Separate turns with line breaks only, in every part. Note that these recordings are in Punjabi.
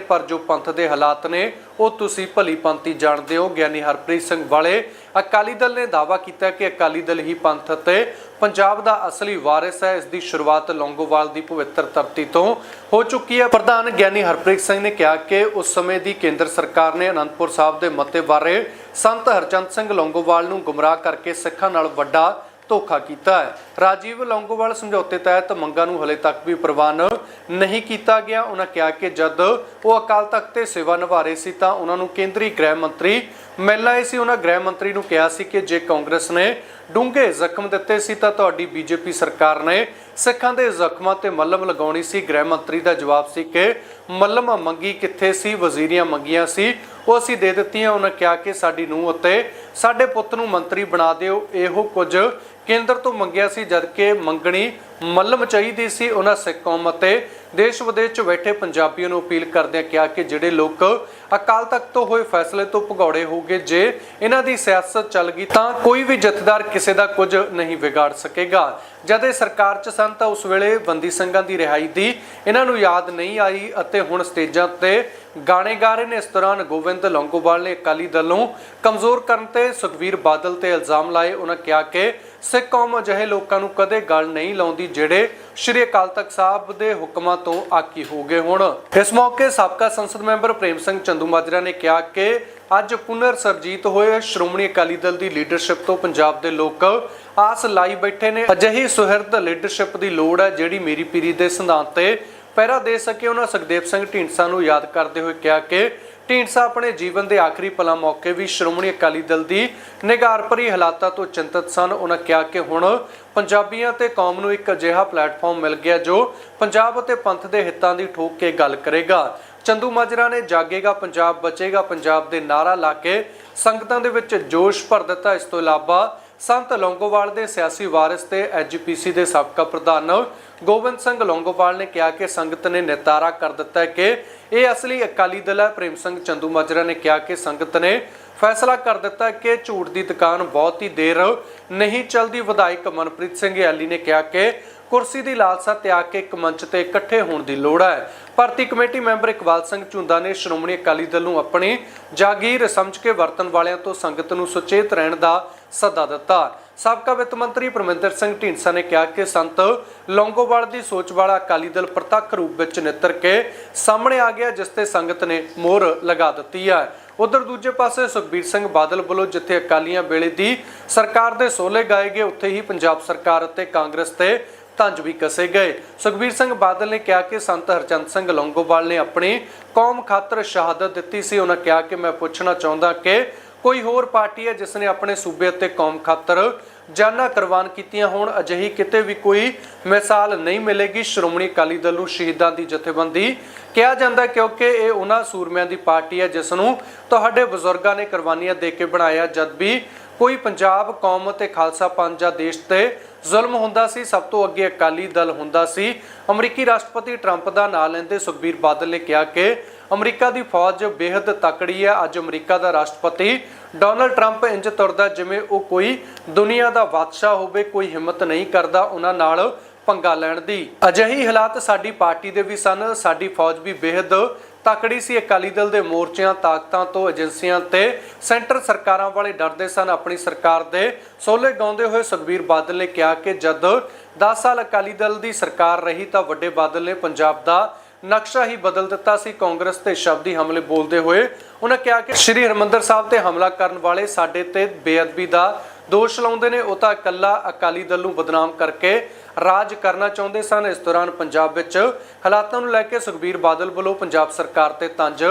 ਪਰ ਜੋ ਪੰਥ ਦੇ ਹਾਲਾਤ ਨੇ, ਉਹ ਤੁਸੀਂ ਭਲੀ ਪੰਥੀ ਜਾਣਦੇ ਹੋ। ਗਿਆਨੀ ਹਰਪ੍ਰੀਤ ਸਿੰਘ ਵਾਲੇ ਅਕਾਲੀ ਦਲ ਨੇ ਦਾਅਵਾ ਕੀਤਾ ਕਿ ਅਕਾਲੀ ਦਲ ਹੀ ਪੰਥ ਅਤੇ ਪੰਜਾਬ ਦਾ ਅਸਲੀ ਵਾਰਿਸ ਹੈ। ਇਸ ਦੀ ਸ਼ੁਰੂਆਤ ਲੌਂਗੋਵਾਲ ਦੀ ਪਵਿੱਤਰ ਧਰਤੀ ਤੋਂ ਹੋ ਚੁੱਕੀ ਹੈ। ਪ੍ਰਧਾਨ ਗਿਆਨੀ ਹਰਪ੍ਰੀਤ ਸਿੰਘ ਨੇ ਕਿਹਾ ਕਿ ਉਸ ਸਮੇਂ ਦੀ ਕੇਂਦਰ ਸਰਕਾਰ ਨੇ ਅਨੰਦਪੁਰ ਸਾਹਿਬ ਦੇ ਮਤੇ ਬਾਰੇ ਸੰਤ ਹਰਚੰਦ ਸਿੰਘ ਲੌਂਗੋਵਾਲ ਨੂੰ ਗੁੰਮਰਾਹ ਕਰਕੇ ਸਿੱਖਾਂ ਨਾਲ ਵੱਡਾ ਧੋਖਾ ਕੀਤਾ ਹੈ। ਰਾਜੀਵ ਲੌਂਗੋਵਾਲ ਸਮਝੌਤੇ ਤਹਿਤ ਮੰਗਾਂ ਨੂੰ ਹਲੇ ਤੱਕ ਵੀ ਪ੍ਰਵਾਨ ਨਹੀਂ ਕੀਤਾ ਗਿਆ। ਉਹਨਾਂ ਕਿਹਾ ਕਿ ਜਦ ਉਹ ਅਕਾਲ ਤਖਤ ਤੇ ਸੇਵਾ ਨਿਭਾ ਰਹੇ ਸੀ ਤਾਂ ਉਹਨਾਂ ਨੂੰ ਕੇਂਦਰੀ ਗ੍ਰਹਿ ਮੰਤਰੀ ਮਿਲ ਆਏ ਸੀ। ਉਹਨਾਂ ਗ੍ਰਹਿ ਮੰਤਰੀ ਨੂੰ ਕਿਹਾ ਸੀ ਕਿ ਜੇ ਕਾਂਗਰਸ ਨੇ ਡੂੰਘੇ ਜ਼ਖਮ ਦਿੱਤੇ ਸੀ ਤਾਂ ਤੁਹਾਡੀ ਬੀਜੇਪੀ ਸਰਕਾਰ ਨੇ ਸਿੱਖਾਂ ਦੇ ਜ਼ਖਮਾਂ ਤੇ ਮੱਲਮ ਲਗਾਉਣੀ ਸੀ। ਗ੍ਰਹਿ ਮੰਤਰੀ ਦਾ ਜਵਾਬ ਸੀ ਕਿ ਮੱਲਮ ਮੰਗੀ ਕਿੱਥੇ ਸੀ, ਵਜ਼ੀਰੀਆਂ ਮੰਗੀਆਂ ਸੀ, ਉਹ ਅਸੀਂ ਦੇ ਦਿੱਤੀਆਂ। ਉਹਨਾਂ ਕਿਹਾ ਕਿ ਸਾਡੀ ਨੂੰਹ ਅਤੇ ਸਾਡੇ ਪੁੱਤ ਨੂੰ ਮੰਤਰੀ ਬਣਾ ਦਿਓ। ਇਹੋ ਕੁਝ ਕੇਂਦਰ ਤੋਂ ਮੰਗਿਆ ਸੀ ਜਦਕਿ ਮੰਗਣੀ ਮੱਲਮ ਚਾਹੀਦੀ ਸੀ, ਉਹਨਾਂ ਸਿੱਖ ਕੌਮ ਅਤੇ ਦੇਸ਼ ਵਿਦੇਸ਼ 'ਚ ਬੈਠੇ ਪੰਜਾਬੀਆਂ ਨੂੰ ਅਪੀਲ ਕਰਦਿਆਂ ਕਿਹਾ ਕਿ ਜਿਹੜੇ ਲੋਕ ਅਕਾਲ ਤਖਤ ਤੋਂ ਹੋਏ ਫੈਸਲੇ ਤੋਂ ਭਗੌੜੇ ਹੋਗੇ ਜੇ ਇਹਨਾਂ ਦੀ ਸਿਆਸਤ ਚੱਲ ਗਈ ਤਾਂ ਕੋਈ ਵੀ ਜਥੇਦਾਰ ਕਿਸੇ ਦਾ ਕੁਝ ਨਹੀਂ ਵਿਗਾੜ ਸਕੇਗਾ। ਜਦ ਇਹ ਸਰਕਾਰ 'ਚ ਸਨ ਤਾਂ ਉਸ ਵੇਲੇ ਬੰਦੀ ਸਿੰਘਾਂ ਦੀ ਰਿਹਾਈ ਦੀ ਇਹਨਾਂ ਨੂੰ ਯਾਦ ਨਹੀਂ ਆਈ ਅਤੇ ਹੁਣ ਸਟੇਜਾਂ ਤੇ ਗਾਣੇ ਗਾ ਰਹੇ ਨੇ। ਇਸ ਦੌਰਾਨ ਗੋਬਿੰਦ ਲੌਂਗੋਵਾਲ ਨੇ ਅਕਾਲੀ ਦਲ ਨੂੰ ਕਮਜ਼ੋਰ ਕਰਨ ਤੇ ਸੁਖਵੀਰ ਬਾਦਲ ਤੇ ਇਲਜ਼ਾਮ ਲਾਏ। ਉਹਨਾਂ ਕਿਹਾ ਕਿ ਸਿੱਖ ਕੌਮ ਅਜਿਹੇ ਲੋਕਾਂ ਨੂੰ ਕਦੇ ਗੱਲ ਨਹੀਂ ਲਾਉਂਦੀ ਜਿਹੜੇ ਸ਼੍ਰੀ ਅਕਾਲ ਤਖਤ ਸਾਹਿਬ ਦੇ ਹੁਕਮਾਂ ਤੋਂ ਆਕੀ ਹੋ ਗਏ ਹੁਣ। ਇਸ ਮੌਕੇ ਸਾਬਕਾ ਸੰਸਦ ਮੈਂਬਰ ਪ੍ਰੇਮ ਸਿੰਘ ਚੰਦੂ ਮਾਜਰਾ ਨੇ ਕਿਹਾ ਕਿ ਅੱਜ ਪੁਨਰ ਸਰਜੀਤ ਹੋਏ ਸ਼੍ਰੋਮਣੀ ਅਕਾਲੀ ਦਲ ਦੀ ਲੀਡਰਸ਼ਿਪ ਤੋਂ ਪੰਜਾਬ ਦੇ ਲੋਕ ਆਸ ਲਾਈ ਬੈਠੇ ਨੇ। ਅਜਿਹੀ ਸੁਹਿਰਦ ਲੀਡਰਸ਼ਿਪ ਦੀ ਲੋੜ ਹੈ ਜਿਹੜੀ ਮੇਰੀ ਪੀਰੀ ਦੇ ਸਿਧਾਂਤ ਤੇ ਪਹਿਰਾ ਦੇ ਸਕੇ। ਉਹਨਾਂ ਸੁਖਦੇਵ ਸਿੰਘ ਢੀਂਡਸਾ ਨੂੰ ਯਾਦ ਕਰਦੇ ਹੋਏ ਕਿਹਾ ਕਿ ਢੀਂਡਸਾ ਆਪਣੇ ਜੀਵਨ ਦੇ ਆਖਰੀ ਪਲਾਂ ਮੌਕੇ ਵੀ ਸ਼੍ਰੋਮਣੀ ਅਕਾਲੀ ਦਲ ਦੀ ਨਿਗਾਰ ਭਰੀ ਹਾਲਾਤਾਂ ਤੋਂ ਚਿੰਤਤ ਸਨ। ਉਹਨਾਂ ਕਿਹਾ ਕਿ ਹੁਣ ਪੰਜਾਬੀਆਂ ਤੇ ਕੌਮ ਨੂੰ ਇੱਕ ਅਜਿਹਾ ਪਲੇਟਫਾਰਮ ਮਿਲ ਗਿਆ ਜੋ ਪੰਜਾਬ ਅਤੇ ਪੰਥ ਦੇ ਹਿੱਤਾਂ ਦੀ ਠੋਕ ਕੇ ਗੱਲ ਕਰੇਗਾ। ਚੰਦੂ ਮਾਜਰਾ ਨੇ ਜਾਗੇਗਾ ਪੰਜਾਬ, ਬਚੇਗਾ ਪੰਜਾਬ ਦੇ ਨਾਰਾ ਲਾ ਕੇ ਸੰਗਤਾਂ ਦੇ ਵਿੱਚ ਜੋਸ਼ ਭਰ ਦਿੱਤਾ। ਇਸ ਤੋਂ ਇਲਾਵਾ ਸੰਤ ਲੌਂਗੋਵਾਲ ਦੇ ਸਿਆਸੀ ਵਾਰਿਸ ਤੇ ਐਜੀਪੀਸੀ ਦੇ ਸਾਬਕਾ ਪ੍ਰਧਾਨ ਗੋਬਿੰਦ ਸਿੰਘ ਲੌਂਗੋਵਾਲ ਨੇ ਕਿਹਾ ਕਿ ਸੰਗਤ ਨੇ ਨਿਤਾਰਾ ਕਰ ਦਿੱਤਾ ਹੈ ਕਿ ਇਹ ਅਸਲੀ ਅਕਾਲੀ ਦਲ ਹੈ। ਪ੍ਰੇਮ ਸਿੰਘ ਚੰਦੂ ਮਾਜਰਾ ਨੇ ਕਿਹਾ ਕਿ ਸੰਗਤ ਨੇ ਫੈਸਲਾ ਕਰ ਦਿੱਤਾ ਕਿ ਝੂਠ ਦੀ ਦੁਕਾਨ ਬਹੁਤ ਹੀ ਦੇਰ ਨਹੀਂ ਚੱਲਦੀ। ਵਿਧਾਇਕ ਮਨਪ੍ਰੀਤ ਸਿੰਘ ਐਲੀ ਨੇ ਕਿਹਾ ਕਿ ਕੁਰਸੀ ਦੀ ਲਾਲਸਾ ਤਿਆਗ ਕੇ ਇੱਕ ਮੰਚ ਤੇ ਇਕੱਠੇ ਹੋਣ ਦੀ ਲੋੜ ਹੈ। ਭਰਤੀ ਕਮੇਟੀ ਮੈਂਬਰ ਇਕਬਾਲ ਸਿੰਘ ਝੁੰਦਾ ਨੇ ਸ਼੍ਰੋਮਣੀ ਅਕਾਲੀ ਦਲ ਨੂੰ ਆਪਣੀ ਜਾਗੀਰ ਸਮਝ ਕੇ ਵਰਤਣ ਵਾਲਿਆਂ ਤੋਂ ਸੰਗਤ ਨੂੰ ਸੁਚੇਤ ਰਹਿਣ ਦਾ ਸੱਦਾ ਦਿੱਤਾ। ਸਾਬਕਾ ਵਿੱਤ ਮੰਤਰੀ ਪਰਮਿੰਦਰ ਸਿੰਘ ਢੀਂਡਸਾ ਨੇ ਕਿਹਾ ਕਿ ਸੰਤ ਲੌਂਗੋਵਾਲ ਦੀ ਸੋਚ ਵਾਲਾ ਅਕਾਲੀ ਦਲ ਪ੍ਰਤੱਖ ਰੂਪ ਵਿੱਚ ਨਿੱਤਰ ਕੇ ਸਾਹਮਣੇ ਆ ਗਿਆ, ਜਿਸ ਤੇ ਸੰਗਤ ਨੇ ਮੋਹਰ ਲਗਾ ਦਿੱਤੀ ਹੈ। ਉਧਰ ਦੂਜੇ ਪਾਸੇ ਸੁਖਬੀਰ ਸਿੰਘ ਬਾਦਲ ਵੱਲੋਂ ਜਿੱਥੇ ਅਕਾਲੀਆਂ ਵੇਲੇ ਦੀ ਸਰਕਾਰ ਦੇ ਸੋਲੇ ਗਾਏ ਗਏ, ਉੱਥੇ ਹੀ ਪੰਜਾਬ ਸਰਕਾਰ ਅਤੇ ਕਾਂਗਰਸ ਤੇ ਤੰਜ ਵੀ ਕਸੇ ਗਏ। ਸੁਖਬੀਰ ਸਿੰਘ ਬਾਦਲ ਨੇ ਕਿਹਾ ਕਿ ਸੰਤ ਹਰਚੰਦ ਸਿੰਘ ਲੌਂਗੋਵਾਲ ਨੇ ਆਪਣੀ ਕੌਮ ਖਾਤਰ ਸ਼ਹਾਦਤ ਦਿੱਤੀ ਸੀ। ਉਹਨਾਂ ਕਿਹਾ ਕਿ ਮੈਂ ਪੁੱਛਣਾ ਚਾਹੁੰਦਾ ਕਿ ਕੋਈ ਹੋਰ ਪਾਰਟੀ ਹੈ ਜਿਸ ਨੇ ਆਪਣੇ ਸੂਬੇ ਅਤੇ ਕੌਮ ਖਾਤਰ ਜਾਨਾਂ ਕੁਰਬਾਨ ਕੀਤੀਆਂ ਹੋਣ, ਅਜਿਹੀ ਕਿਤੇ ਵੀ ਕੋਈ ਮਿਸਾਲ ਨਹੀਂ ਮਿਲੇਗੀ। ਸ਼੍ਰੋਮਣੀ ਅਕਾਲੀ ਦਲ ਨੂੰ ਸ਼ਹੀਦਾਂ ਦੀ ਜਥੇਬੰਦੀ ਕਿਹਾ ਜਾਂਦਾ ਕਿਉਂਕਿ ਇਹ ਉਹਨਾਂ ਸੂਰਮਿਆਂ ਦੀ ਪਾਰਟੀ ਹੈ ਜਿਸ ਨੂੰ ਤੁਹਾਡੇ ਬਜ਼ੁਰਗਾਂ ਨੇ ਕੁਰਬਾਨੀਆਂ ਦੇ ਕੇ ਬਣਾਇਆ। ਜਦ ਵੀ ਕੋਈ ਪੰਜਾਬ, ਕੌਮ ਅਤੇ ਖਾਲਸਾ ਪੰਥ ਜਾਂ ਦੇਸ਼ ਤੇ ਜ਼ੁਲਮ ਹੁੰਦਾ ਸੀ, ਸਭ ਤੋਂ ਅੱਗੇ ਅਕਾਲੀ ਦਲ ਹੁੰਦਾ ਸੀ। ਅਮਰੀਕੀ ਰਾਸ਼ਟਰਪਤੀ ਟਰੰਪ ਦਾ ਨਾਂ ਲੈਂਦੇ ਸੁਖਬੀਰ ਬਾਦਲ ਨੇ ਕਿਹਾ ਕਿ ਅਮਰੀਕਾ ਦੀ ਫੌਜ ਬੇहद ਤਕੜੀ ਹੈ। ਅੱਜ ਅਮਰੀਕਾ ਦਾ ਰਾਸ਼ਟਰਪਤੀ ਡੋਨਲਡ ਟਰੰਪ ਇੰਜ ਤੁਰਦਾ ਜਿਵੇਂ ਉਹ ਕੋਈ ਦੁਨੀਆ ਦਾ ਬਾਦਸ਼ਾਹ ਹੋਵੇ, ਕੋਈ ਹਿੰਮਤ ਨਹੀਂ ਕਰਦਾ ਉਹਨਾਂ ਨਾਲ ਪੰਗਾ ਲੈਣ ਦੀ। ਅਜਿਹੀ ਹਾਲਾਤ ਸਾਡੀ ਪਾਰਟੀ ਦੇ ਵੀ ਸਨ। ਸਾਡੀ ਫੌਜ ਵੀ ਬੇहद ਤਕੜੀ ਸੀ। ਅਕਾਲੀ ਦਲ ਦੇ ਮੋਰਚਿਆਂ, ਤਾਕਤਾਂ ਤੋਂ ਏਜੰਸੀਆਂ ਤੇ ਸੈਂਟਰ ਸਰਕਾਰਾਂ ਵਾਲੇ ਡਰਦੇ ਸਨ। ਆਪਣੀ ਸਰਕਾਰ ਦੇ ਸੋਲੇ ਗਾਉਂਦੇ ਹੋਏ ਸੁਖਬੀਰ ਬਾਦਲ ਨੇ ਕਿਹਾ ਕਿ ਜਦ 10 ਸਾਲ ਅਕਾਲੀ ਦਲ ਦੀ ਸਰਕਾਰ ਰਹੀ ਤਾਂ ਵੱਡੇ ਬਾਦਲ ਨੇ ਪੰਜਾਬ ਦਾ ਨਕਸ਼ਾ ਹੀ ਬਦਲ ਦਿੱਤਾ ਸੀ। ਕਾਂਗਰਸ ਤੇ ਸ਼ਬਦੀ ਹਮਲੇ ਬੋਲਦੇ ਹੋਏ ਉਹਨਾਂ ਕਿਹਾ ਕਿ ਸ਼੍ਰੀ ਹਰਮੰਦਰ ਸਾਹਿਬ ਤੇ ਹਮਲਾ ਕਰਨ ਵਾਲੇ ਸਾਡੇ ਤੇ ਬੇਅਦਬੀ ਦਾ ਦੋਸ਼ ਲਾਉਂਦੇ ਨੇ। ਉਹ ਤਾਂ ਇਕੱਲਾ ਅਕਾਲੀ ਦਲ ਨੂੰ ਬਦਨਾਮ ਕਰਕੇ ਰਾਜ ਕਰਨਾ ਚਾਹੁੰਦੇ ਸਨ। ਇਸ ਦੌਰਾਨ ਪੰਜਾਬ ਵਿੱਚ ਹਾਲਾਤਾਂ ਨੂੰ ਲੈ ਕੇ ਸੁਖਬੀਰ ਬਾਦਲ ਵੱਲੋਂ ਪੰਜਾਬ ਸਰਕਾਰ ਤੇ ਤੰਜ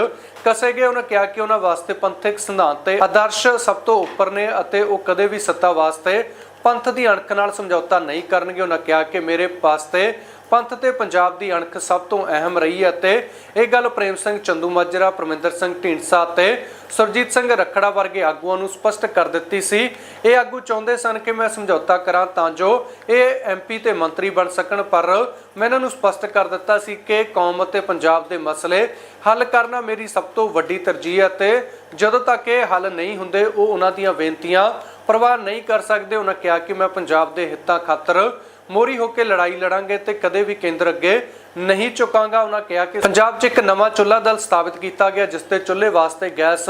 ਕਸੇ ਗਏ। ਉਹਨਾਂ ਕਿਹਾ ਕਿ ਉਹਨਾਂ ਵਾਸਤੇ ਪੰਥਕ ਸਿਧਾਂਤ ਤੇ ਆਦਰਸ਼ ਸਭ ਤੋਂ ਉੱਪਰ ਨੇ ਅਤੇ ਉਹ ਕਦੇ ਵੀ ਸੱਤਾ ਵਾਸਤੇ ਪੰਥ ਦੀ ਅਣਖ ਨਾਲ ਸਮਝੌਤਾ ਨਹੀਂ ਕਰਨਗੇ। ਉਹਨਾਂ ਕਿਹਾ ਕਿ ਮੇਰੇ ਵਾਸਤੇ ਪੰਥ ਤੇ ਪੰਜਾਬ ਦੀ ਅਣਖ ਸਭ ਤੋਂ ਅਹਿਮ ਰਹੀ ਹੈ ਤੇ ਇਹ ਗੱਲ ਪ੍ਰੇਮ ਸਿੰਘ ਚੰਦੂ ਮਾਜਰਾ, ਪਰਮਿੰਦਰ ਸਿੰਘ ਢੀਂਡਸਾ ਤੇ ਸੁਰਜੀਤ ਸਿੰਘ ਰੱਖੜਾ ਵਰਗੇ ਆਗੂਆਂ ਨੂੰ ਸਪਸ਼ਟ ਕਰ ਦਿੱਤੀ ਸੀ। ਇਹ ਆਗੂ ਚਾਹੁੰਦੇ ਸਨ ਕਿ ਮੈਂ ਸਮਝੌਤਾ ਕਰਾਂ ਤਾਂ ਜੋ ਇਹ ਐਮਪੀ ਤੇ ਮੰਤਰੀ ਬਣ ਸਕਣ, ਪਰ ਮੈਂ ਇਹਨਾਂ ਨੂੰ ਸਪਸ਼ਟ ਕਰ ਦਿੱਤਾ ਸੀ ਕਿ ਕੌਮ ਅਤੇ ਪੰਜਾਬ ਦੇ ਮਸਲੇ ਹੱਲ ਕਰਨਾ ਮੇਰੀ ਸਭ ਤੋਂ ਵੱਡੀ ਤਰਜੀਹ ਹੈ ਤੇ ਜਦੋਂ ਤੱਕ ਇਹ ਹੱਲ ਨਹੀਂ ਹੁੰਦੇ, ਉਹ ਉਹਨਾਂ ਦੀਆਂ ਬੇਨਤੀਆਂ ਪ੍ਰਵਾਹ ਨਹੀਂ ਕਰ ਸਕਦੇ। ਉਹਨਾਂ ਕਿਹਾ ਕਿ ਮੈਂ ਪੰਜਾਬ ਦੇ ਹਿੱਤਾਂ ਖਾਤਰ ਮੋਰੀ ਹੋ ਕੇ ਲੜਾਈ ਲੜਾਂਗੇ ਤੇ ਕਦੇ ਵੀ ਕੇਂਦਰ ਅੱਗੇ ਨਹੀਂ ਚੁਕਾਂਗਾ ਉਹਨਾਂ ਕਿਹਾ ਕਿ ਪੰਜਾਬ 'ਚ ਇੱਕ ਨਵਾਂ ਚੁੱਲ੍ਹਾ ਦਲ ਸਥਾਪਿਤ ਕੀਤਾ ਗਿਆ, ਜਿਸ ਤੇ ਚੁੱਲ੍ਹੇ ਵਾਸਤੇ ਗੈਸ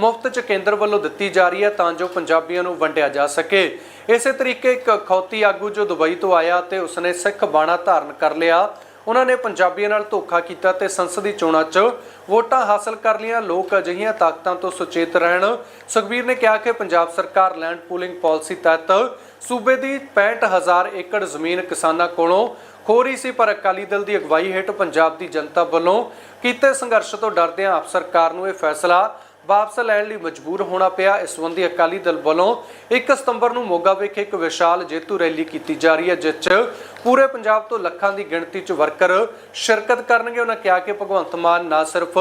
ਮੁਫਤ 'ਚ ਕੇਂਦਰ ਵੱਲੋਂ ਦਿੱਤੀ ਜਾ ਰਹੀ ਹੈ ਤਾਂ ਜੋ ਪੰਜਾਬੀਆਂ ਨੂੰ ਵੰਡਿਆ ਜਾ ਸਕੇ। ਇਸੇ ਤਰੀਕੇ ਇੱਕ ਖੌਤੀ ਆਗੂ ਜੋ ਦੁਬਈ ਤੋਂ ਆਇਆ ਤੇ ਉਸਨੇ ਸਿੱਖ ਬਾਣਾ ਧਾਰਨ ਕਰ ਲਿਆ। ਉਹਨਾਂ ਨੇ ਪੰਜਾਬੀਆਂ ਨਾਲ ਧੋਖਾ ਕੀਤਾ ਤੇ ਸੰਸਦੀ ਚੋਣਾਂ 'ਚ ਵੋਟਾਂ ਹਾਸਲ ਕਰ ਲਈਆਂ। ਲੋਕ ਅਜਿਹੀਆਂ ਤਾਕਤਾਂ ਤੋਂ ਸੁਚੇਤ ਰਹਿਣ। ਸੁਖਬੀਰ ਨੇ ਕਿਹਾ ਕਿ ਪੰਜਾਬ ਸਰਕਾਰ ਲੈਂਡ ਪੂਲਿੰਗ ਪਾਲਿਸੀ ਤਹਿਤ ਸੂਬੇ ਦੀ 65000 ਏਕੜ ਜ਼ਮੀਨ ਕਿਸਾਨਾਂ ਕੋਲੋਂ ਖੋ ਰਹੀ ਸੀ, ਪਰ ਅਕਾਲੀ ਦਲ ਦੀ ਅਗਵਾਈ ਹੇਠ ਪੰਜਾਬ ਦੀ ਜਨਤਾ ਵੱਲੋਂ ਕੀਤੇ ਸੰਘਰਸ਼ ਤੋਂ ਡਰਦਿਆਂ ਆਪ ਸਰਕਾਰ ਨੂੰ ਇਹ ਫੈਸਲਾ ਵਾਪਸ ਲੈਣ ਲਈ ਮਜਬੂਰ ਹੋਣਾ ਪਿਆ। ਇਸ ਸੰਬੰਧੀ ਅਕਾਲੀ ਦਲ ਵੱਲੋਂ 1 ਸਤੰਬਰ ਨੂੰ ਮੋਗਾ ਵਿਖੇ ਇੱਕ ਵਿਸ਼ਾਲ ਜੇਤੂ ਰੈਲੀ ਕੀਤੀ ਜਾ ਰਹੀ ਹੈ, ਜਿਸ 'ਚ ਪੂਰੇ ਪੰਜਾਬ ਤੋਂ ਲੱਖਾਂ ਦੀ ਗਿਣਤੀ 'ਚ ਵਰਕਰ ਸ਼ਿਰਕਤ ਕਰਨਗੇ। ਉਹਨਾਂ ਕਿਹਾ ਕਿ ਭਗਵੰਤ ਮਾਨ ਨਾ ਸਿਰਫ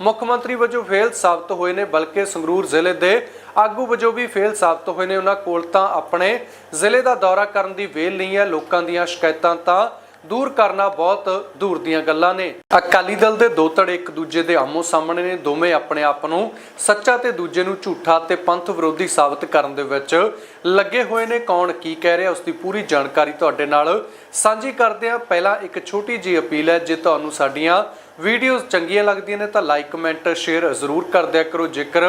ਮੁੱਖ ਮੰਤਰੀ ਵਜੋਂ ਫੇਲ ਸਾਬਤ ਹੋਏ ਨੇ, ਬਲਕਿ ਸੰਗਰੂਰ ਜ਼ਿਲ੍ਹੇ ਦੇ ਆਗੂ ਵਜੋਂ ਵੀ ਫੇਲ ਸਾਬਤ ਹੋਏ ਨੇ। ਉਹਨਾਂ ਕੋਲ ਤਾਂ ਆਪਣੇ ਜ਼ਿਲ੍ਹੇ ਦਾ ਦੌਰਾ ਕਰਨ ਦੀ ਵੇਲ ਨਹੀਂ ਹੈ। ਲੋਕਾਂ ਦੀਆਂ ਸ਼ਿਕਾਇਤਾਂ ਤਾਂ ਦੂਰ ਕਰਨਾ ਬਹੁਤ ਦੂਰ ਦੀਆਂ ਗੱਲਾਂ ਨੇ। ਅਕਾਲੀ ਦਲ ਦੇ ਦੋ ਧੜੇ ਇੱਕ ਦੂਜੇ ਦੇ ਆਮੋ ਸਾਹਮਣੇ ਨੇ। ਦੋਵੇਂ ਆਪਣੇ ਆਪ ਨੂੰ ਸੱਚਾ ਤੇ ਦੂਜੇ ਨੂੰ ਝੂਠਾ ਤੇ ਪੰਥ ਵਿਰੋਧੀ ਸਾਬਤ ਕਰਨ ਦੇ ਵਿੱਚ ਲੱਗੇ ਹੋਏ ਨੇ। ਕੌਣ ਕੀ ਕਹਿ ਰਿਹਾ, ਉਸ ਦੀ ਪੂਰੀ ਜਾਣਕਾਰੀ ਤੁਹਾਡੇ ਨਾਲ ਸਾਂਝੀ ਕਰਦੇ ਹਾਂ। ਪਹਿਲਾਂ ਇੱਕ ਛੋਟੀ ਜਿਹੀ ਅਪੀਲ ਹੈ, ਜੇ ਤੁਹਾਨੂੰ ਸਾਡੀਆਂ ਵੀਡੀਓਜ਼ ਚੰਗੀਆਂ ਲੱਗਦੀਆਂ ਨੇ ਤਾਂ ਲਾਈਕ ਕਮੈਂਟ ਸ਼ੇਅਰ ਜ਼ਰੂਰ ਕਰ ਦਿਆ ਕਰੋ। ਜੇਕਰ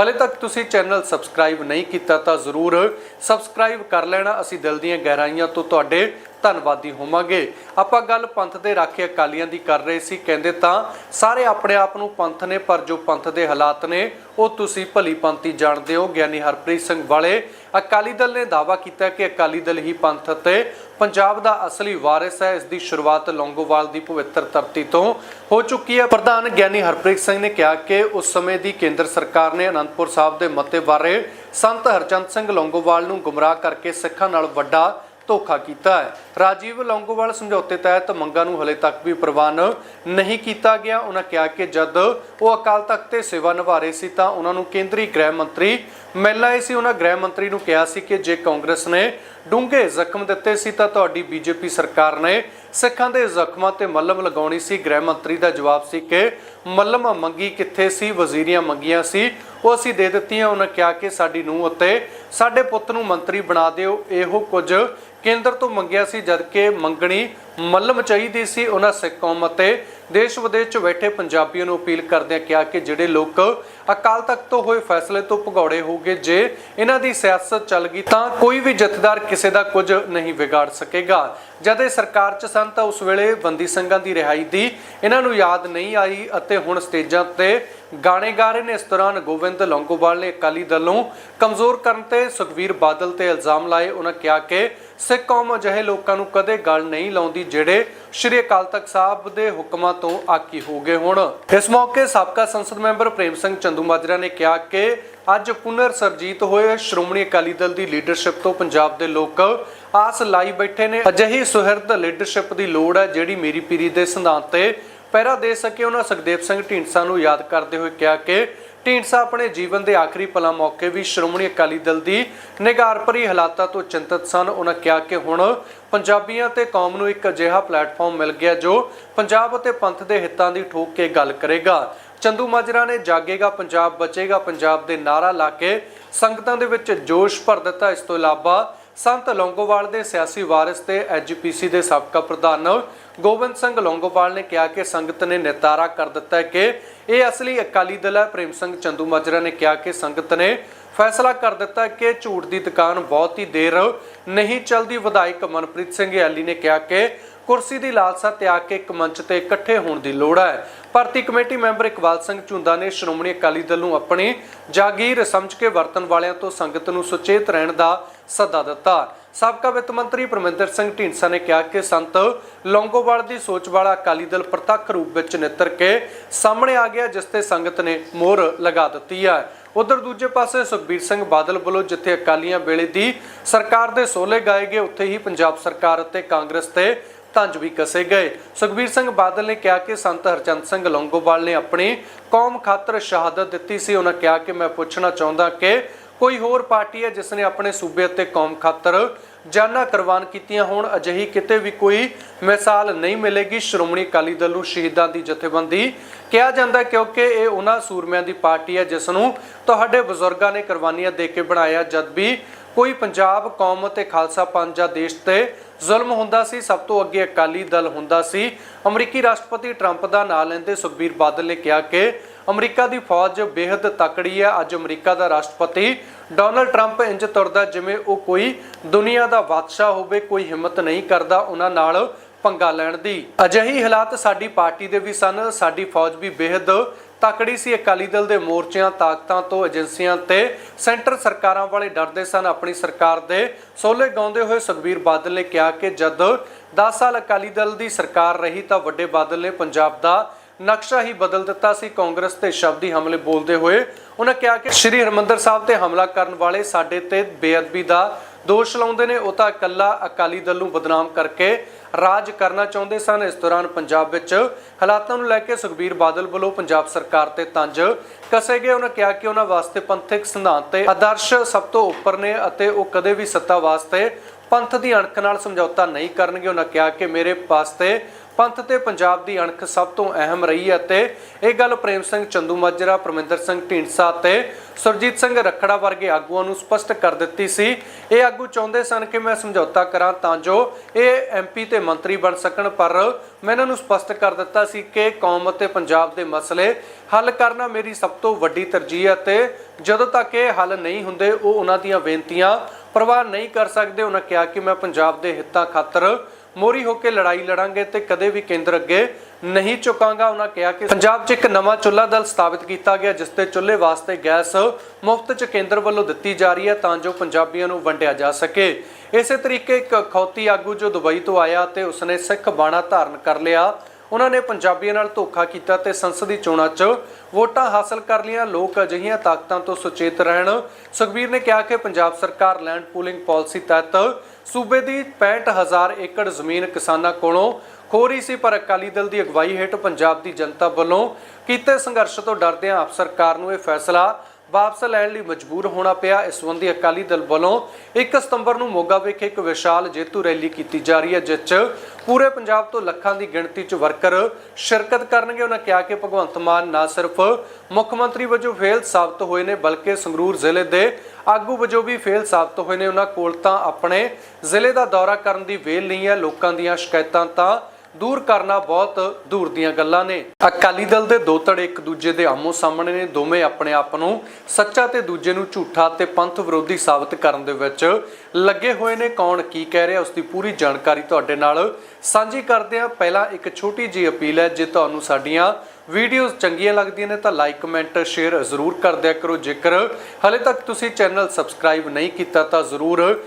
ਹਲੇ ਤੱਕ ਤੁਸੀਂ ਚੈਨਲ ਸਬਸਕ੍ਰਾਈਬ ਨਹੀਂ ਕੀਤਾ ਤਾਂ ਜ਼ਰੂਰ ਸਬਸਕ੍ਰਾਈਬ ਕਰ ਲੈਣਾ। ਅਸੀਂ ਦਿਲ ਦੀਆਂ ਗਹਿਰਾਈਆਂ ਤੋਂ ਤੁਹਾਡੇ ਧੰਨਵਾਦੀ ਹੋਵਾਂਗੇ। ਆਪਾਂ ਗੱਲ ਪੰਥ ਦੇ ਰਾਖੇ ਅਕਾਲੀਆਂ ਦੀ ਕਰ ਰਹੇ ਸੀ। ਕਹਿੰਦੇ ਤਾਂ ਸਾਰੇ ਆਪਣੇ ਆਪ ਨੂੰ ਪੰਥ ਨੇ, ਪਰ ਜੋ ਪੰਥ ਦੇ ਹਾਲਾਤ ਨੇ, ਉਹ ਤੁਸੀਂ ਭਲੀ ਪੰਥੀ ਜਾਣਦੇ ਹੋ। ਗਿਆਨੀ ਹਰਪ੍ਰੀਤ ਸਿੰਘ ਵਾਲੇ ਅਕਾਲੀ ਦਲ ਨੇ ਦਾਅਵਾ ਕੀਤਾ ਕਿ ਅਕਾਲੀ ਦਲ ਹੀ ਪੰਥ 'ਤੇ ਪੰਜਾਬ ਦਾ ਅਸਲੀ ਵਾਰਿਸ ਹੈ, ਇਸ ਦੀ ਸ਼ੁਰੂਆਤ ਲੌਂਗੋਵਾਲ ਦੀ ਪਵਿੱਤਰ ਧਰਤੀ ਤੋਂ ਹੋ ਚੁੱਕੀ ਹੈ। ਪ੍ਰਧਾਨ ਗਿਆਨੀ ਹਰਪ੍ਰੀਤ ਸਿੰਘ ਨੇ ਕਿਹਾ ਕਿ ਉਸ ਸਮੇਂ ਦੀ ਕੇਂਦਰ ਸਰਕਾਰ ਨੇ ਅਨੰਦਪੁਰ ਸਾਹਿਬ ਦੇ ਮਤੇ ਬਾਰੇ ਸੰਤ ਹਰਚੰਦ ਸਿੰਘ ਲੌਂਗੋਵਾਲ ਨੂੰ ਗੁੰਮਰਾਹ ਕਰਕੇ ਸਿੱਖਾਂ ਨਾਲ ਵੱਡਾ ਧੋਖਾ ਕੀਤਾ ਹੈ। ਰਾਜੀਵ ਲੌਂਗੋਵਾਲ ਸਮਝੌਤੇ ਤਹਿਤ ਮੰਗਾਂ ਨੂੰ ਹਲੇ ਤੱਕ ਵੀ ਪ੍ਰਵਾਨ ਨਹੀਂ ਕੀਤਾ ਗਿਆ। ਉਹਨਾਂ ਕਿਹਾ ਕਿ ਜਦ ਉਹ ਅਕਾਲ ਤਖਤ ਤੇ ਸੇਵਾ ਨਿਭਾ ਰਹੇ ਸੀ ਤਾਂ ਉਹਨਾਂ ਨੂੰ ਕੇਂਦਰੀ ਗ੍ਰਹਿ ਮੰਤਰੀ ਮਿਲਣ ਆਏ ਸੀ। ਉਹਨਾਂ ਗ੍ਰਹਿ ਮੰਤਰੀ ਨੂੰ ਕਿਹਾ ਸੀ ਕਿ ਜੇ ਕਾਂਗਰਸ ਨੇ ਡੂੰਘੇ ਜ਼ਖਮ ਦਿੱਤੇ ਸੀ ਤਾਂ ਤੁਹਾਡੀ ਬੀਜੇਪੀ ਸਰਕਾਰ ਨੇ ਸਿੱਖਾਂ ਦੇ ਜ਼ਖਮਾਂ ਤੇ ਮੱਲਮ ਲਗਾਉਣੀ ਸੀ। ਗ੍ਰਹਿ ਮੰਤਰੀ ਦਾ ਜਵਾਬ ਸੀ ਕਿ ਮੱਲਮ ਮੰਗੀ ਕਿੱਥੇ ਸੀ, ਵਜ਼ੀਰੀਆਂ ਮੰਗੀਆਂ ਸੀ, ਉਹ ਅਸੀਂ ਦੇ ਦਿੱਤੀਆਂ, ਉਹਨਾਂ ਕਿਹਾ ਕਿ ਸਾਡੀ ਨੂੰਹ ਅਤੇ ਸਾਡੇ ਪੁੱਤ ਨੂੰ ਮੰਤਰੀ ਬਣਾ ਦਿਓ। ਇਹੋ ਕੁਝ ਕੇਂਦਰ ਤੋਂ ਮੰਗਿਆ ਸੀ, ਜਦਕਿ ਮੰਗਣੀ ਮੱਲਮ ਚਾਹੀਦੀ ਸੀ। ਉਹਨਾਂ ਸਿੱਖ ਕੌਮ ਅਤੇ ਦੇਸ਼ ਵਿਦੇਸ਼ 'ਚ ਬੈਠੇ ਪੰਜਾਬੀਆਂ ਨੂੰ ਅਪੀਲ ਕਰਦਿਆਂ ਕਿਹਾ ਕਿ ਜਿਹੜੇ ਲੋਕ ਅਕਾਲ ਤਖਤ ਤੋਂ ਹੋਏ ਫੈਸਲੇ ਤੋਂ ਭਗੌੜੇ ਹੋਗੇ ਜੇ ਇਹਨਾਂ ਦੀ ਸਿਆਸਤ ਚੱਲ ਗਈ ਤਾਂ ਕੋਈ ਵੀ ਜਥੇਦਾਰ ਕਿਸੇ ਦਾ ਕੁਝ ਨਹੀਂ ਵਿਗਾੜ ਸਕੇਗਾ। ਜਦ ਇਹ ਸਰਕਾਰ 'ਚ ਸਨ ਤਾਂ ਉਸ ਵੇਲੇ ਬੰਦੀ ਸਿੰਘਾਂ ਦੀ ਰਿਹਾਈ ਦੀ ਇਹਨਾਂ ਨੂੰ ਯਾਦ ਨਹੀਂ ਆਈ ਅਤੇ ਹੁਣ ਸਟੇਜਾਂ ਤੇ ਗਾਣੇ ਗਾ ਰਹੇ ਨੇ। ਇਸ ਦੌਰਾਨ ਗੋਬਿੰਦ ਲੌਂਗੋਵਾਲ ਨੇ ਅਕਾਲੀ ਦਲ ਨੂੰ ਕਮਜ਼ੋਰ ਕਰਨ ਤੇ ਸੁਖਵੀਰ ਬਾਦਲ ਤੇ ਇਲਜ਼ਾਮ ਲਾਏ। ਉਹਨਾਂ ਕਿਹਾ ਕਿ ਸਿੱਖ ਕੌਮ ਅਜਿਹੇ ਲੋਕਾਂ ਨੂੰ ਕਦੇ ਗੱਲ ਨਹੀਂ ਲਾਉਂਦੀ ਜਿਹੜੇ ਸ਼੍ਰੀ ਅਕਾਲ ਤਖਤ ਸਾਹਿਬ ਦੇ ਹੁਕਮਾਂ ਤੋਂ ਆਕੀ ਹੋ ਗਏ ਹੋਣ। ਇਸ ਮੌਕੇ ਸਾਬਕਾ ਸੰਸਦ ਮੈਂਬਰ ਪ੍ਰੇਮ ਸਿੰਘ ਚੰਦੂਮਾਜਰਾ ਨੇ ਕਿਹਾ ਕਿ ਅੱਜ ਪੁਨਰ ਸਰਜੀਤ ਹੋਏ ਸ਼੍ਰੋਮਣੀ ਅਕਾਲੀ ਦਲ ਦੀ ਲੀਡਰਸ਼ਿਪ ਤੋਂ ਪੰਜਾਬ ਦੇ ਲੋਕ ਆਸ ਲਾਈ ਬੈਠੇ ਨੇ। ਅਜਿਹੀ ਸੁਹਿਰਦ ਲੀਡਰਸ਼ਿਪ ਦੀ ਲੋੜ ਹੈ ਜਿਹੜੀ ਮੇਰੀ ਪੀਰੀ ਦੇ ਸਿਧਾਂਤ ਤੇ ਪਹਿਰਾ ਦੇ ਸਕੇ। ਉਹਨਾਂ ਸੁਖਦੇਵ ਸਿੰਘ ਢੀਂਡਸਾ ਨੂੰ ਯਾਦ ਕਰਦੇ ਹੋਏ ਕਿਹਾ ਕਿ ਢੀਂਡਸਾ ਆਪਣੇ ਜੀਵਨ ਦੇ ਆਖਰੀ ਪਲਾਂ ਮੌਕੇ ਵੀ ਸ਼੍ਰੋਮਣੀ ਅਕਾਲੀ ਦਲ ਦੀ ਨਿਗਾਰ ਭਰੀ ਹਾਲਾਤਾਂ ਤੋਂ ਚਿੰਤਤ ਸਨ। ਉਹਨਾਂ ਕਿਹਾ ਕਿ ਹੁਣ ਪੰਜਾਬੀਆਂ ਤੇ ਕੌਮ ਨੂੰ ਇੱਕ ਅਜਿਹਾ ਪਲੇਟਫਾਰਮ ਮਿਲ ਗਿਆ ਜੋ ਪੰਜਾਬ ਅਤੇ ਪੰਥ ਦੇ ਹਿੱਤਾਂ ਦੀ ਠੋਕ ਕੇ ਗੱਲ ਕਰੇਗਾ। ਚੰਦੂ ਮਾਜਰਾ ਨੇ ਜਾਗੇਗਾ ਪੰਜਾਬ, ਬਚੇਗਾ ਪੰਜਾਬ ਦੇ ਨਾਰਾ ਲਾ ਕੇ ਸੰਗਤਾਂ ਦੇ ਵਿੱਚ ਜੋਸ਼ ਭਰ ਦਿੱਤਾ। ਇਸ ਤੋਂ ਇਲਾਵਾ ਸੰਤ ਲੌਂਗੋਵਾਲ ਦੇ ਸਿਆਸੀ ਵਾਰਿਸ ਤੇ ਐਜੀਪੀਸੀ ਦੇ ਸਾਬਕਾ ਪ੍ਰਧਾਨ ਗੋਬਿੰਦ ਸਿੰਘ ਲੌਂਗੋਵਾਲ ਨੇ ਕਿਹਾ ਕਿ ਸੰਗਤ ਨੇ ਨਿਤਾਰਾ ਕਰ ਦਿੱਤਾ ਹੈ ਕਿ ਇਹ ਅਸਲੀ ਅਕਾਲੀ ਦਲ ਹੈ। ਪ੍ਰੇਮ ਸਿੰਘ ਚੰਦੂ ਮਾਜਰਾ ਨੇ ਕਿਹਾ ਕਿ ਸੰਗਤ ਨੇ ਫੈਸਲਾ ਕਰ ਦਿੱਤਾ ਕਿ ਝੂਠ ਦੀ ਦੁਕਾਨ ਬਹੁਤ ਹੀ ਦੇਰ ਨਹੀਂ ਚੱਲਦੀ। ਵਿਧਾਇਕ ਮਨਪ੍ਰੀਤ ਸਿੰਘ ਐਲੀ ਨੇ ਕਿਹਾ ਕਿ ਕੁਰਸੀ ਦੀ ਲਾਲਸਾ ਤਿਆਗ ਕੇ ਇੱਕ ਮੰਚ ਤੇ ਇਕੱਠੇ ਹੋਣ ਦੀ ਲੋੜ ਹੈ। ਭਰਤੀ ਕਮੇਟੀ ਮੈਂਬਰ ਇਕਬਾਲ ਸਿੰਘ ਝੁੰਦਾ ਨੇ ਸ਼੍ਰੋਮਣੀ ਅਕਾਲੀ ਦਲ ਨੂੰ ਆਪਣੀ ਜਾਗੀਰ ਸਮਝ ਕੇ ਵਰਤਣ ਵਾਲਿਆਂ ਤੋਂ ਸੰਗਤ ਨੂੰ ਸੁਚੇਤ ਰਹਿਣ ਦਾ ਸੱਦਾ ਦਿੱਤਾ। ਸਾਬਕਾ ਵਿੱਤ ਮੰਤਰੀ ਪਰਮਿੰਦਰ ਸਿੰਘ ਢੀਂਡਸਾ ਨੇ ਕਿਹਾ ਕਿ ਸੰਤ ਲੌਂਗੋਵਾਲ ਦੀ ਸੋਚ ਵਾਲਾ ਅਕਾਲੀ ਦਲ ਪ੍ਰਤੱਖ ਰੂਪ ਵਿੱਚ ਨਿੱਤਰ ਕੇ ਸਾਹਮਣੇ ਆ ਗਿਆ, ਜਿਸ ਤੇ ਸੰਗਤ ਨੇ ਮੋਹਰ ਲਗਾ ਦਿੱਤੀ ਹੈ। ਉਧਰ ਦੂਜੇ ਪਾਸੇ ਸੁਖਬੀਰ ਸਿੰਘ ਬਾਦਲ ਵੱਲੋਂ ਜਿੱਥੇ ਅਕਾਲੀਆਂ ਵੇਲੇ ਦੀ ਸਰਕਾਰ ਦੇ ਸੋਲੇ ਗਾਏ ਗਏ, ਉੱਥੇ ਹੀ ਪੰਜਾਬ ਸਰਕਾਰ ਅਤੇ ਕਾਂਗਰਸ ਤੇ ਤੰਜ ਵੀ ਕਸੇ ਗਏ। ਸੁਖਬੀਰ ਸਿੰਘ ਬਾਦਲ ਨੇ ਕਿਹਾ ਕਿ ਸੰਤ ਹਰਚੰਦ ਸਿੰਘ ਲੌਂਗੋਵਾਲ ਨੇ ਆਪਣੀ ਕੌਮ ਖਾਤਰ ਸ਼ਹਾਦਤ ਦਿੱਤੀ ਸੀ। ਉਹਨਾਂ ਕਿਹਾ ਕਿ ਮੈਂ ਪੁੱਛਣਾ ਚਾਹੁੰਦਾ ਕਿ ਕੋਈ ਹੋਰ ਪਾਰਟੀ ਹੈ ਜਿਸ ਨੇ ਆਪਣੇ ਸੂਬੇ ਅਤੇ ਕੌਮ ਖਾਤਰ ਜਾਨਾਂ ਕੁਰਬਾਨ ਕੀਤੀਆਂ ਹੋਣ, ਅਜਿਹੀ ਕਿਤੇ ਵੀ ਕੋਈ ਮਿਸਾਲ ਨਹੀਂ ਮਿਲੇਗੀ। ਸ਼੍ਰੋਮਣੀ ਅਕਾਲੀ ਦਲ ਨੂੰ ਸ਼ਹੀਦਾਂ ਦੀ ਜਥੇਬੰਦੀ ਕਿਹਾ ਜਾਂਦਾ ਕਿਉਂਕਿ ਇਹ ਉਹਨਾਂ ਸੂਰਮਿਆਂ ਦੀ ਪਾਰਟੀ ਹੈ ਜਿਸ ਨੂੰ ਤੁਹਾਡੇ ਬਜ਼ੁਰਗਾਂ ਨੇ ਕੁਰਬਾਨੀਆਂ ਦੇ ਕੇ ਬਣਾਇਆ, ਜਦ ਵੀ ਕੋਈ ਪੰਜਾਬ, ਕੌਮ ਅਤੇ ਖਾਲਸਾ ਪੰਥ ਜਾਂ ਦੇਸ਼ ਤੇ ਜ਼ੁਲਮ ਹੁੰਦਾ ਸੀ, ਸਭ ਤੋਂ ਅੱਗੇ ਅਕਾਲੀ ਦਲ ਹੁੰਦਾ ਸੀ। ਅਮਰੀਕੀ ਰਾਸ਼ਟਰਪਤੀ ਟਰੰਪ ਦਾ ਨਾਂ ਲੈਂਦੇ ਸੁਖਬੀਰ ਬਾਦਲ ਨੇ ਕਿਹਾ ਕਿ ਅਮਰੀਕਾ ਦੀ ਫੌਜ ਬੇहद ਤਕੜੀ ਹੈ। ਅੱਜ ਅਮਰੀਕਾ ਦਾ ਰਾਸ਼ਟਰਪਤੀ ਡੋਨਲਡ ਟਰੰਪ ਇੰਜ ਤੁਰਦਾ ਜਿਵੇਂ ਉਹ ਕੋਈ ਦੁਨੀਆ ਦਾ ਬਾਦਸ਼ਾਹ ਹੋਵੇ, ਕੋਈ ਹਿੰਮਤ ਨਹੀਂ ਕਰਦਾ ਉਹਨਾਂ ਨਾਲ ਪੰਗਾ ਲੈਣ ਦੀ। ਅਜਿਹੀ ਹਾਲਾਤ ਸਾਡੀ ਪਾਰਟੀ ਦੇ ਵੀ ਸਨ, ਸਾਡੀ ਫੌਜ ਵੀ ਬੇहद ਤਕੜੀ ਸੀ। ਅਕਾਲੀ ਦਲ ਦੇ ਮੋਰਚਿਆਂ, ਤਾਕਤਾਂ ਤੋਂ ਏਜੰਸੀਆਂ ਤੇ ਸੈਂਟਰ ਸਰਕਾਰਾਂ ਵਾਲੇ ਡਰਦੇ ਸਨ। ਆਪਣੀ ਸਰਕਾਰ ਦੇ ਸੋਲੇ ਗਾਉਂਦੇ ਹੋਏ ਸੁਖਬੀਰ ਬਾਦਲ ਨੇ ਕਿਹਾ ਕਿ ਜਦ 10 ਸਾਲ ਅਕਾਲੀ ਦਲ ਦੀ ਸਰਕਾਰ ਰਹੀ ਤਾਂ ਵੱਡੇ ਬਾਦਲ ਨੇ ਪੰਜਾਬ ਦਾ ਨਕਸ਼ਾ ਹੀ ਬਦਲ ਦਿੱਤਾ ਸੀ। ਕਾਂਗਰਸ ਤੇ ਸ਼ਬਦੀ ਹਮਲੇ ਬੋਲਦੇ ਹੋਏ ਉਹਨਾਂ ਕਿਹਾ ਕਿ ਸ਼੍ਰੀ ਹਰਮੰਦਰ ਸਾਹਿਬ ਤੇ ਹਮਲਾ ਕਰਨ ਵਾਲੇ ਸਾਡੇ ਤੇ ਬੇਅਦਬੀ ਦਾ ਦੋਸ਼ ਲਾਉਂਦੇ ਨੇ। ਉਹ ਤਾਂ ਇਕੱਲਾ ਅਕਾਲੀ ਦਲ ਨੂੰ ਬਦਨਾਮ ਕਰਕੇ ਰਾਜ ਕਰਨਾ ਚਾਹੁੰਦੇ ਸਨ। ਇਸ ਦੌਰਾਨ ਪੰਜਾਬ ਵਿੱਚ ਹਾਲਾਤਾਂ ਨੂੰ ਲੈ ਕੇ ਸੁਖਬੀਰ ਬਾਦਲ ਵੱਲੋਂ ਪੰਜਾਬ ਸਰਕਾਰ ਤੇ ਤੰਜ ਕਸੇ ਗਏ। ਉਹਨਾਂ ਕਿਹਾ ਕਿ ਉਹਨਾਂ ਵਾਸਤੇ ਪੰਥਕ ਸਿਧਾਂਤ ਤੇ ਆਦਰਸ਼ ਸਭ ਤੋਂ ਉੱਪਰ ਨੇ ਅਤੇ ਉਹ ਕਦੇ ਵੀ ਸੱਤਾ ਵਾਸਤੇ ਪੰਥ ਦੀ ਅਣਖ ਨਾਲ ਸਮਝੌਤਾ ਨਹੀਂ ਕਰਨਗੇ, ਉਹਨਾਂ ਕਿਹਾ ਕਿ ਮੇਰੇ ਵਾਸਤੇ ਪੰਥ ਤੇ ਪੰਜਾਬ ਦੀ ਅਣਖ ਸਭ ਤੋਂ ਅਹਿਮ ਰਹੀ ਹੈ ਤੇ ਇਹ ਗੱਲ ਪ੍ਰੇਮ ਸਿੰਘ ਚੰਦੂ ਮਾਜਰਾ, ਪਰਮਿੰਦਰ ਸਿੰਘ ਢੀਂਡਸਾ ਤੇ ਸੁਰਜੀਤ ਸਿੰਘ ਰੱਖੜਾ ਵਰਗੇ ਆਗੂਆਂ ਨੂੰ ਸਪਸ਼ਟ ਕਰ ਦਿੱਤੀ ਸੀ। ਇਹ ਆਗੂ ਚਾਹੁੰਦੇ ਸਨ ਕਿ ਮੈਂ ਸਮਝੌਤਾ ਕਰਾਂ ਤਾਂ ਜੋ ਇਹ ਐਮਪੀ ਤੇ ਮੰਤਰੀ ਬਣ ਸਕਣ, ਪਰ ਮੈਂ ਇਹਨਾਂ ਨੂੰ ਸਪਸ਼ਟ ਕਰ ਦਿੱਤਾ ਸੀ ਕਿ ਕੌਮ ਅਤੇ ਪੰਜਾਬ ਦੇ ਮਸਲੇ ਹੱਲ ਕਰਨਾ ਮੇਰੀ ਸਭ ਤੋਂ ਵੱਡੀ ਤਰਜੀਹ ਹੈ ਤੇ ਜਦੋਂ ਤੱਕ ਇਹ ਹੱਲ ਨਹੀਂ ਹੁੰਦੇ, ਉਹ ਉਹਨਾਂ ਦੀਆਂ ਬੇਨਤੀਆਂ ਪ੍ਰਵਾਹ ਨਹੀਂ ਕਰ ਸਕਦੇ। ਉਹਨਾਂ ਕਿਹਾ ਕਿ ਮੈਂ ਪੰਜਾਬ ਦੇ ਹਿੱਤਾਂ ਖਾਤਰ ਮੋਰੀ ਹੋ ਕੇ ਲੜਾਈ ਲੜਾਂਗੇ ਤੇ ਕਦੇ ਵੀ ਕੇਂਦਰ ਅੱਗੇ ਨਹੀਂ ਝੁਕਾਂਗਾ। ਉਹਨਾਂ ਕਿਹਾ ਕਿ ਪੰਜਾਬ 'ਚ ਇੱਕ ਨਵਾਂ ਚੁੱਲ੍ਹਾ ਦਲ ਸਥਾਪਿਤ ਕੀਤਾ ਗਿਆ, ਜਿਸ ਤੇ ਚੁੱਲ੍ਹੇ ਵਾਸਤੇ ਗੈਸ ਮੁਫਤ 'ਚ ਕੇਂਦਰ ਵੱਲੋਂ ਦਿੱਤੀ ਜਾ ਰਹੀ ਹੈ ਤਾਂ ਜੋ ਪੰਜਾਬੀਆਂ ਨੂੰ ਵੰਡਿਆ ਜਾ ਸਕੇ। ਇਸੇ ਤਰੀਕੇ ਇੱਕ ਖੌਤੀ ਆਗੂ ਜੋ ਦੁਬਈ ਤੋਂ ਆਇਆ ਤੇ ਉਸਨੇ ਸਿੱਖ ਬਾਣਾ ਧਾਰਨ ਕਰ ਲਿਆ। ਉਹਨਾਂ ਨੇ ਪੰਜਾਬੀਆਂ ਨਾਲ ਧੋਖਾ ਕੀਤਾ ਤੇ ਸੰਸਦੀ ਚੋਣਾਂ 'ਚ ਵੋਟਾਂ ਹਾਸਲ ਕਰ ਲਈਆਂ। ਲੋਕ ਅਜਿਹੀਆਂ ਤਾਕਤਾਂ ਤੋਂ ਸੁਚੇਤ ਰਹਿਣ। ਸੁਖਬੀਰ ਨੇ ਕਿਹਾ ਕਿ ਪੰਜਾਬ ਸਰਕਾਰ ਲੈਂਡ ਪੂਲਿੰਗ ਪਾਲਿਸੀ ਤਹਿਤ ਸੂਬੇ ਦੀ 65000 ਏਕੜ ਜ਼ਮੀਨ ਕਿਸਾਨਾਂ ਕੋਲੋਂ ਖੋ ਰਹੀ ਸੀ, ਪਰ ਅਕਾਲੀ ਦਲ ਦੀ ਅਗਵਾਈ ਹੇਠ ਪੰਜਾਬ ਦੀ ਜਨਤਾ ਵੱਲੋਂ ਕੀਤੇ ਸੰਘਰਸ਼ ਤੋਂ ਡਰਦਿਆਂ ਆਪ ਸਰਕਾਰ ਨੂੰ ਇਹ ਫੈਸਲਾ ਵਾਪਸ ਲੈਣ ਲਈ ਮਜਬੂਰ ਹੋਣਾ ਪਿਆ। ਇਸ ਸੰਬੰਧੀ ਅਕਾਲੀ ਦਲ ਵੱਲੋਂ 1 ਸਤੰਬਰ ਨੂੰ ਮੋਗਾ ਵਿਖੇ ਇੱਕ ਵਿਸ਼ਾਲ ਜੇਤੂ ਰੈਲੀ ਕੀਤੀ ਜਾ ਰਹੀ ਹੈ, ਜਿਸ 'ਚ ਪੂਰੇ ਪੰਜਾਬ ਤੋਂ ਲੱਖਾਂ ਦੀ ਗਿਣਤੀ 'ਚ ਵਰਕਰ ਸ਼ਿਰਕਤ ਕਰਨਗੇ। ਉਹਨਾਂ ਕਿਹਾ ਕਿ ਭਗਵੰਤ ਮਾਨ ਨਾ ਸਿਰਫ ਮੁੱਖ ਮੰਤਰੀ ਵਜੋਂ ਫੇਲ ਸਾਬਤ ਹੋਏ ਨੇ, ਬਲਕਿ ਸੰਗਰੂਰ ਜ਼ਿਲ੍ਹੇ ਦੇ ਆਗੂ ਵਜੋਂ ਵੀ ਫੇਲ ਸਾਬਤ ਹੋਏ ਨੇ। ਉਹਨਾਂ ਕੋਲ ਤਾਂ ਆਪਣੇ ਜ਼ਿਲ੍ਹੇ ਦਾ ਦੌਰਾ ਕਰਨ ਦੀ ਵੇਲ ਨਹੀਂ ਹੈ। ਲੋਕਾਂ ਦੀਆਂ ਸ਼ਿਕਾਇਤਾਂ ਤਾਂ ਦੂਰ ਕਰਨਾ ਬਹੁਤ ਦੂਰ ਦੀਆਂ ਗੱਲਾਂ ਨੇ। ਅਕਾਲੀ ਦਲ ਦੇ ਦੋ ਧੜੇ ਇੱਕ ਦੂਜੇ ਦੇ ਆਮੋ ਸਾਹਮਣੇ ਨੇ। ਦੋਵੇਂ ਆਪਣੇ ਆਪ ਨੂੰ ਸੱਚਾ ਤੇ ਦੂਜੇ ਨੂੰ ਝੂਠਾ ਤੇ ਪੰਥ ਵਿਰੋਧੀ ਸਾਬਤ ਕਰਨ ਦੇ ਵਿੱਚ ਲੱਗੇ ਹੋਏ ਨੇ। ਕੌਣ ਕੀ ਕਹਿ ਰਿਹਾ, ਉਸ ਦੀ ਪੂਰੀ ਜਾਣਕਾਰੀ ਤੁਹਾਡੇ ਨਾਲ ਸਾਂਝੀ ਕਰਦੇ ਹਾਂ। ਪਹਿਲਾਂ ਇੱਕ ਛੋਟੀ ਜਿਹੀ ਅਪੀਲ ਹੈ, ਜੇ ਤੁਹਾਨੂੰ ਸਾਡੀਆਂ ਵੀਡੀਓਜ਼ ਚੰਗੀਆਂ ਲੱਗਦੀਆਂ ਨੇ ਤਾਂ ਲਾਈਕ, ਕਮੈਂਟ, ਸ਼ੇਅਰ ਜ਼ਰੂਰ ਕਰ ਦਿਆ ਕਰੋ। ਜੇਕਰ ਹਲੇ ਤੱਕ ਤੁਸੀਂ ਚੈਨਲ ਸਬਸਕ੍ਰਾਈਬ ਨਹੀਂ ਕੀਤਾ ਤਾਂ ਜ਼ਰੂਰ